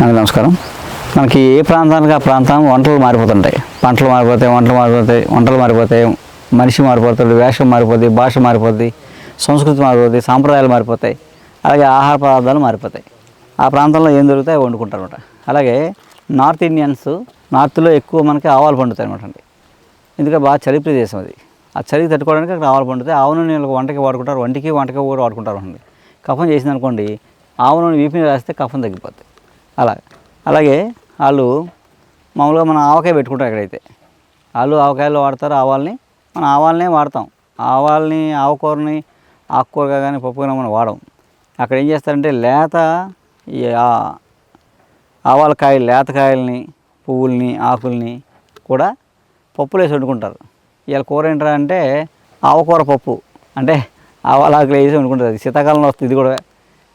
అందరూ నమస్కారం. మనకి ఏ ప్రాంతానికి ఆ ప్రాంతం వంటలు మారిపోతుంటాయి. పంటలు మారిపోతాయి వంటలు మారిపోతాయి వంటలు మారిపోతాయి మనిషి మారిపోతాడు వేషం మారిపోద్ది భాష మారిపోద్ది సంస్కృతి మారిపోద్ది సాంప్రదాయాలు మారిపోతాయి అలాగే ఆహార పదార్థాలు మారిపోతాయి. ఆ ప్రాంతంలో ఏం దొరుకుతాయి వండుకుంటారు అనమాట అలాగే నార్త్ ఇండియన్స్ నార్త్లో ఎక్కువ మనకి ఆవాలు పండుతాయి అనమాట అండి. ఎందుకంటే బాగా చలి ప్రదేశం అది. ఆ చలికి తట్టుకోవడానికి అక్కడ ఆవాలు పండుతాయి. ఆవు నూనె వంటకి వాడుకుంటారు వంటికి వంటకి కూడా వాడుకుంటారు అండి. కఫం చేసింది అనుకోండి ఆవు నూనె వీపు రాస్తే కఫం తగ్గిపోతుంది అలా. అలాగే వాళ్ళు మామూలుగా మనం ఆవకాయ పెట్టుకుంటాం ఎక్కడైతే. వాళ్ళు ఆవకాయలు వాడతారు ఆవాల్ని మనం ఆవాలనే వాడతాం. ఆవాల్ని ఆవకూరని ఆకుకూరగా కానీ పప్పు కానీ మనం వాడం అక్కడ ఏం చేస్తారంటే లేత ఈ కాయలు లేతకాయల్ని పువ్వుల్ని ఆకుల్ని కూడా పప్పులు వేసి వండుకుంటారు. ఇవాళ కూర ఏంటంటే అంటే ఆవకూర పప్పు. అంటే ఆవాల ఆకులు వేసి వండుకుంటారు. అది శీతాకాలంలో వస్తుంది ఇది కూడా.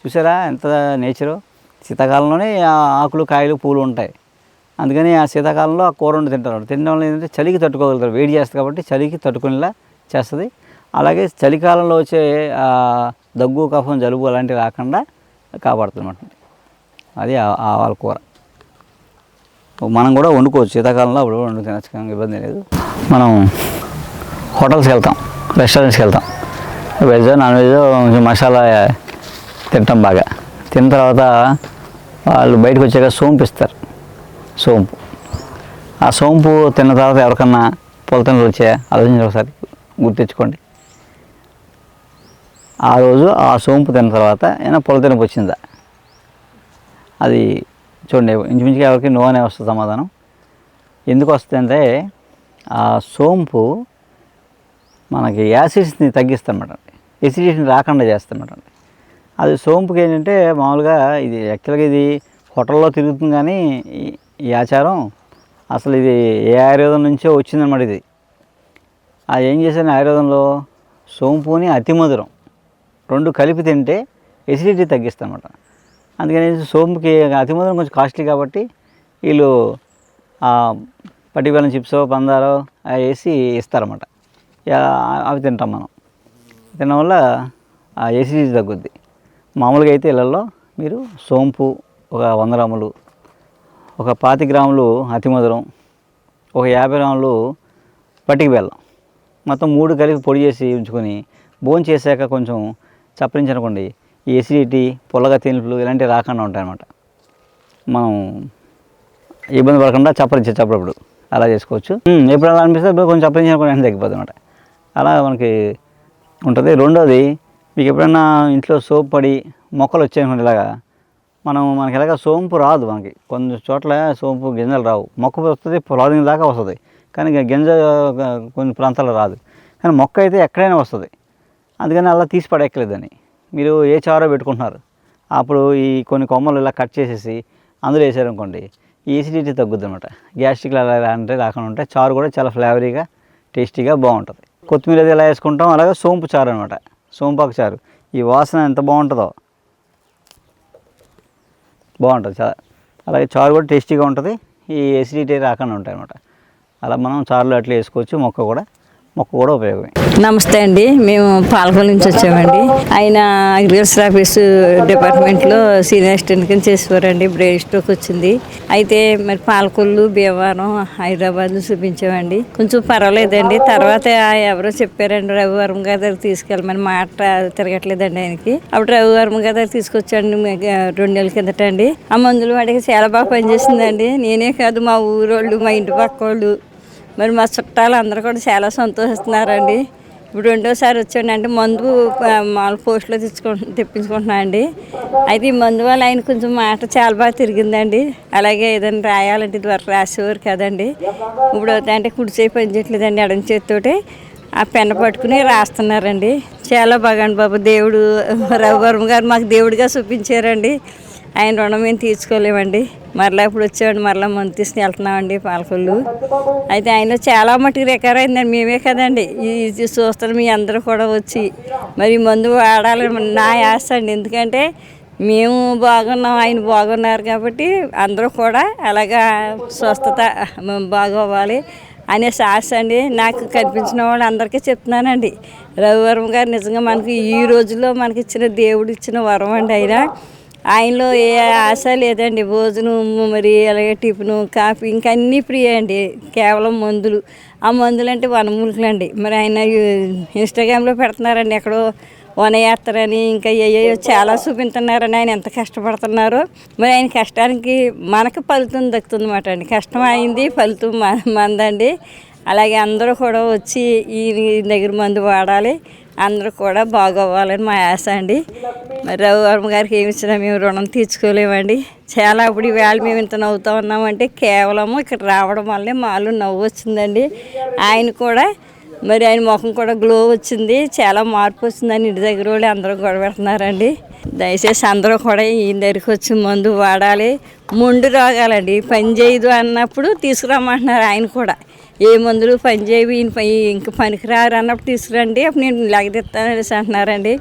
చూసారా ఎంత నేచరు? శీతాకాలంలోనే ఆకులు కాయలు పూలు ఉంటాయి. అందుకని ఆ శీతాకాలంలో ఆ కూర వండి తింటారు తినడం వల్ల ఏంటంటే చలికి తట్టుకోగలుగుతారు. వేడి చేస్తుంది కాబట్టి చలికి తట్టుకునేలా చేస్తుంది. అలాగే చలికాలంలో వచ్చే దగ్గు కఫం జలుబు అలాంటివి రాకుండా కాపాడుతుందన్నమాట. అది ఆవాల కూర. మనం కూడా వండుకోవచ్చు. శీతాకాలంలో అప్పుడు వండు తినచ్చు. ఇబ్బంది లేదు. మనం హోటల్స్కి వెళ్తాం. రెస్టారెంట్స్కి వెళ్తాం. వెజ్ నాన్ వెజ్ మసాలా తింటాం బాగా. తిన్న తర్వాత వాళ్ళు బయటకు వచ్చాక సోంపు ఇస్తారు. సోంపు. ఆ సోంపు తిన్న తర్వాత ఎవరికన్నా పొలతండ్రులు వచ్చాయా? ఆలోచించి ఒకసారి. గుర్తించుకోండి. ఆ రోజు ఆ సోంపు తిన్న తర్వాత ఏమైనా పొలతనకు వచ్చిందా? అది చూడండి ఇంచుమించుగా ఎవరికి నో అనే వస్తుంది సమాధానం. ఎందుకు వస్తుందంటే ఆ సోంపు మనకి యాసిడ్స్ని తగ్గిస్తామన్నమాట ఎసిడిటీని రాకుండా చేస్తామన్నమాట అది సోంపుకి ఏంటంటే మామూలుగా ఇది యాక్చువల్గా ఇది హోటల్లో తిరుగుతుంది కానీ ఈ- ఈ ఆచారం అసలు ఇది ఏ ఆయుర్వేదం నుంచో వచ్చిందన్నమాట ఇది. అది ఏం చేశాను ఆయుర్వేదంలో? సోంపుని అతి మధురం. రెండు కలిపి తింటే ఎసిడిటీ తగ్గిస్తామన్నమాట అందుకని సోంపుకి అతి మధురం కొంచెం కాస్ట్లీ కాబట్టి వీళ్ళు పట్టిబెల్లం చిప్స్ పందారో అవి వేసి ఇస్తారన్నమాట. అవి తింటాం మనం. తినడం వల్ల ఆ ఎసిడిటీ తగ్గుద్ది. మామూలుగా అయితే ఇళ్ళల్లో మీరు సోంపు ఒక వంద గ్రాములు ఒక పాతి గ్రాములు అతి మధురం ఒక యాభై గ్రాములు పట్టిక బెల్లం మొత్తం మూడు కలిపి పొడి చేసి ఉంచుకొని భోజనం చేశాక కొంచెం చప్పరించనుకోండి ఈ ఎసిడిటీ పొల్లగా తినుపులు ఇలాంటివి రాకుండా ఉంటాయన్నమాట. మనం ఇబ్బంది పడకుండా చప్పరించచ్చు అప్పుడప్పుడు అలా చేసుకోవచ్చు. ఎప్పుడు అలా అనిపిస్తే కొంచెం చప్పరించనుకోండి అని తగ్గిపోతుంది అనమాట అలా మనకి ఉంటుంది. రెండోది మీకు ఎప్పుడైనా ఇంట్లో సోపు పడి మొక్కలు వచ్చాయనుకోండి ఇలాగా మనం మనకి ఎలాగ సోంపు రాదు మనకి. కొన్ని చోట్ల సోంపు గింజలు రావు. మొక్క వస్తుంది పొలాదిన దాకా వస్తుంది. కానీ గింజ కొన్ని ప్రాంతాల్లో రాదు. కానీ మొక్క అయితే ఎక్కడైనా వస్తుంది. అందుకని అలా తీసి పడేయక్కలేదని మీరు ఏ చారో పెట్టుకుంటున్నారు. అప్పుడు ఈ కొన్ని కొమ్మలు ఇలా కట్ చేసేసి అందులో వేసారనుకోండి ఈ ఎసిడిటీ తగ్గుద్ది అనమాట గ్యాస్ట్రిక్లు అలా అంటే రాకుండా ఉంటే చారు కూడా చాలా ఫ్లేవరీగా టేస్టీగా బాగుంటుంది. కొత్తిమీర అది ఎలా వేసుకుంటాం అలాగే సోంపు చారు అనమాట సోంపాకు చారు ఈ వాసన ఎంత బాగుంటుందో. బాగుంటుంది చాలా అలాగే చారు కూడా టేస్టీగా ఉంటుంది. ఈ ఎసిడిటీ రాకుండా ఉంటాయి అనమాట అలా మనం చారులో అట్లా వేసుకోవచ్చు మొక్క కూడా. మొక్క కూడా ఉపయోగమే. నమస్తే అండి మేము పాలకొల నుంచి వచ్చామండి. ఆయన అగ్రికల్చర్ ఆఫీస్ డిపార్ట్మెంట్లో సీనియర్ అసిస్టెంట్ కింద చేసేవారండి బ్రెయిన్ స్ట్రోక్ వచ్చింది. అయితే మరి పాలకొల్లు భీమవరం హైదరాబాద్ చూపించామండి. కొంచెం పర్వాలేదండి తర్వాత ఎవరో చెప్పారండి రవివర్మ గారి తీసుకెళ్ళమని మాట తిరగట్లేదండి ఆయనకి. అప్పుడు రవివర్మ గారి దగ్గర తీసుకొచ్చాండి రెండు నెలల కిందట అండి. ఆ మందులు వాడికి చాలా బాగా పనిచేసిందండి. నేనే కాదు మా ఊరోళ్ళు మా ఇంటి పక్క వాళ్ళు మరి మా చుట్టాలు అందరూ కూడా చాలా సంతోషిస్తున్నారండి. ఇప్పుడు రెండోసారి వచ్చాను అంటే మందు మామూలు పోస్టులో తెచ్చుకో తెప్పించుకుంటున్నా అండి అయితే ఈ మందు వల్ల ఆయన కొంచెం మాట చాలా బాగా తిరిగిందండి. అలాగే ఏదైనా రాయాలంటే ద్వారా రాసేవారు కదండి. ఇప్పుడు అంటే కుడి చేయి పని చేయట్లేదండి ఎడం చేతితోటి. ఆ పెన్న పట్టుకుని రాస్తున్నారండి. చాలా బాగా బాబు. దేవుడు రవివర్మ గారు మాకు దేవుడిగా చూపించారండి. ఆయన రుణం మేము తీర్చుకోలేమండి మరలా ఇప్పుడు వచ్చామండి మరలా మందు తీసుకుని వెళ్తున్నామండి పాలకొల్లు. అయితే ఆయన చాలా మట్టుకు రికవర్ అయిందండి మేమే కదండి. ఇది చూస్తారు మీ అందరూ కూడా వచ్చి మరి మందు వాడాలి నా ఆశ అండి. ఎందుకంటే మేము బాగున్నాం ఆయన బాగున్నారు కాబట్టి అందరూ కూడా అలాగా స్వస్థత బాగోవాలి అనే ఆశ అండి. నాకు కనిపించిన వాళ్ళు అందరికీ చెప్తున్నానండి. రవివరం గారు నిజంగా మనకి ఈ రోజుల్లో మనకి ఇచ్చిన దేవుడు ఇచ్చిన వరం అండి ఆయన. ఆయనలో ఏ ఆశ లేదండి. భోజనం మరి అలాగే టిఫిను కాఫీ ఇంకా అన్నీ ఫ్రీ అండి. కేవలం మందులు. ఆ మందులు అంటే వనమూలికలు అండి మరి ఆయన ఇన్స్టాగ్రామ్లో పెడుతున్నారండి. ఎక్కడో వనయాత్రని ఇంకా ఏయో చాలా చూపించున్నారని ఆయన ఎంత కష్టపడుతున్నారో. మరి ఆయన కష్టానికి మనకు ఫలితం దక్కుతుంది అన్నమాట అండి. కష్టం అయింది ఫలితం మందండి అలాగే అందరూ కూడా వచ్చి ఈ దగ్గర మందు వాడాలి. అందరూ కూడా బాగోవాలని మా ఆశ అండి. మరి రఘువర్మ గారికి ఏమి ఇచ్చినా మేము రుణం తీర్చుకోలేమండి. చాలా ఇప్పుడు ఈవేళ మేము ఇంత నవ్వుతూ ఉన్నామంటే కేవలము ఇక్కడ రావడం వల్లే మాలో నవ్వు వచ్చిందండి. ఆయన కూడా మరి ఆయన ముఖం కూడా గ్లో వచ్చింది. చాలా మార్పు వచ్చిందని ఇంటి దగ్గర వాళ్ళు అందరూ కూడా పెడుతున్నారండి. దయచేసి అందరూ కూడా ఈయన దగ్గరికి వచ్చి మందు వాడాలి. మొండు రోగాలండి. పని చేయదు అన్నప్పుడు తీసుకురమ్మంటున్నారు ఆయన కూడా. ఏ మందులు పని చేయవి పని ఇంక పనికిరారు అన్నప్పుడు తీసుకురండి అప్పుడు నేను లగదిస్తానని అంటున్నారండి.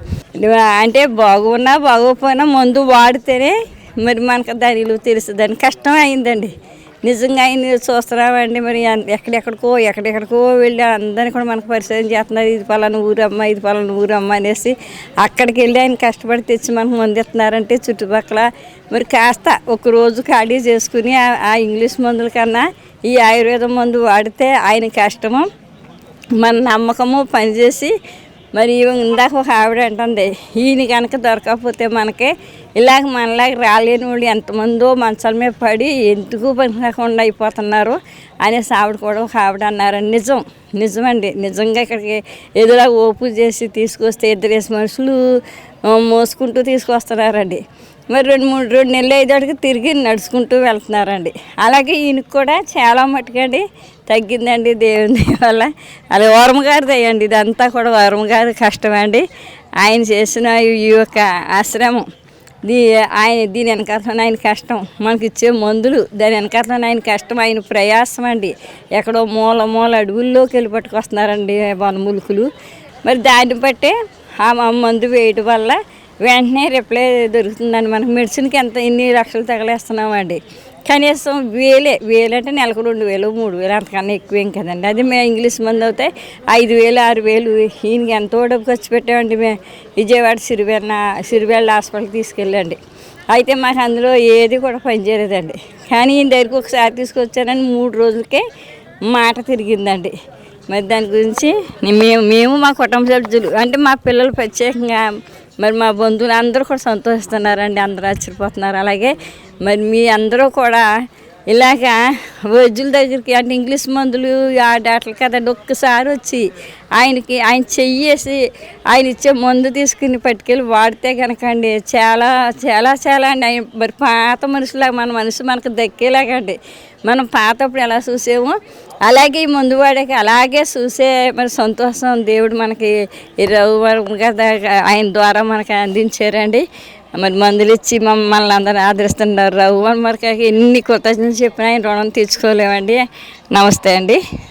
అంటే బాగున్నా బాగోకపోయినా మందు వాడితేనే మరి మనకు దాని విలువ తెలుస్తుందని కష్టం అయిందండి. నిజంగా ఆయన చూస్తున్నామండి మరి. ఎక్కడెక్కడికో ఎక్కడెక్కడికో వెళ్ళి అందరినీ కూడా మనకు పరిచయం చేస్తున్నారు. ఇది పలానా ఊరమ్మ ఇది పలానా ఊరమ్మ అనేసి అక్కడికి వెళ్ళి ఆయన కష్టపడి తెచ్చి మనకు మందు ఇస్తున్నారంటే చుట్టుపక్కల మరి కాస్త ఒక రోజు ఖాళీ చేసుకుని ఆ- ఇంగ్లీష్ మందుల కన్నా ఈ ఆయుర్వేదం మందు వాడితే ఆయన కష్టము మన నమ్మకము పనిచేసి మరి ఇందాక ఒక ఆవిడ అంటుంది ఈయన కనుక దొరకకపోతే మనకి ఇలాగ మనలాగా రాలేని వాళ్ళు ఎంతమందో మంచాల మీద పడి ఎందుకు పని లేకుండా అయిపోతున్నారు? అనేసి ఆవిడ కూడా ఒక ఆవిడ అన్నారండి నిజం నిజమండి. నిజంగా ఇక్కడికి ఎదురా ఓపు చేసి తీసుకొస్తే ఇద్దరేసి మనుషులు మోసుకుంటూ తీసుకొస్తున్నారండి. మరి రెండు మూడు రెండు నెలలు ఐదాటికి తిరిగి నడుచుకుంటూ వెళ్తున్నారండి. అలాగే ఈయనకి కూడా చాలా మట్టుకండి తగ్గిందండి దేవుని వల్ల. అది వరమగారి అయ్యండి ఇదంతా కూడా వరమగారి కష్టమండి ఆయన చేసిన ఈ యొక్క ఆశ్రమం దీ ఆయన దీని వెనకాల ఆయన కష్టం. మనకి ఇచ్చే మందులు దాని వెనకాల ఆయన కష్టం ఆయన ప్రయాసం అండి. ఎక్కడో మూల మూల అడవుల్లోకి వెళ్ళి పట్టుకొస్తున్నారండి వనములుకులు మరి దాన్ని బట్టే ఆ మందు వేయడం వల్ల వెంటనే రిప్లై దొరుకుతుందండి. మనకు మెడిసిన్కి ఎంత ఎన్ని లక్షలు తగలేస్తున్నామండి. కనీసం వేలే వేలంటే నెలకు రెండు వేలు మూడు వేలు అంతకన్నా ఎక్కువేం కదండి. అది మేము ఇంగ్లీష్ మంది అయితే ఐదు వేలు ఆరు వేలు ఈయనకి ఎంతో డబ్బు ఖర్చు పెట్టామండి మేము. విజయవాడ సిరివెన్న సిరివెళ్ళ హాస్పిటల్కి తీసుకెళ్ళండి అయితే మాకు అందులో ఏది కూడా పనిచేయలేదండి కానీ ఈయన దగ్గరికి ఒకసారి తీసుకొచ్చానని మూడు రోజులకే మాట తిరిగిందండి. మరి దాని గురించి మేము మేము మా కుటుంబ సభ్యులు అంటే మా పిల్లలు ప్రత్యేకంగా మరి మా బంధువులు అందరూ కూడా సంతోషిస్తున్నారండి అందరూ ఆశ్చర్యపోతున్నారు. అలాగే మరి మీ అందరూ కూడా ఇలాగా వైద్యుల దగ్గరికి అంటే ఇంగ్లీష్ మందులు ఆ డాక్టర్ కదండి ఒక్కసారి వచ్చి ఆయనకి ఆయన చెయ్యేసి ఆయన ఇచ్చే మందు తీసుకుని పట్టుకెళ్ళి వాడితే కనుక అండి చాలా చాలా చాలా అండి. ఆయన మరి పాత మనుషులాగా మన మనసు మనకు దక్కేలాగండి మనం పాతప్పుడు ఎలా చూసామో అలాగే ఈ ముందు వాడికి అలాగే చూసే మరి సంతోషం దేవుడు మనకి ఈ రఘు ఆయన ద్వారా మనకి అందించారండి. మరి మందులు ఇచ్చి మమ్మల్ని అందరూ ఆదరిస్తున్నారు. రఘు వర్మ ఎన్ని కృతజ్ఞతలు చెప్పినా ఆయన రుణం తీర్చుకోలేమండి. నమస్తే అండి.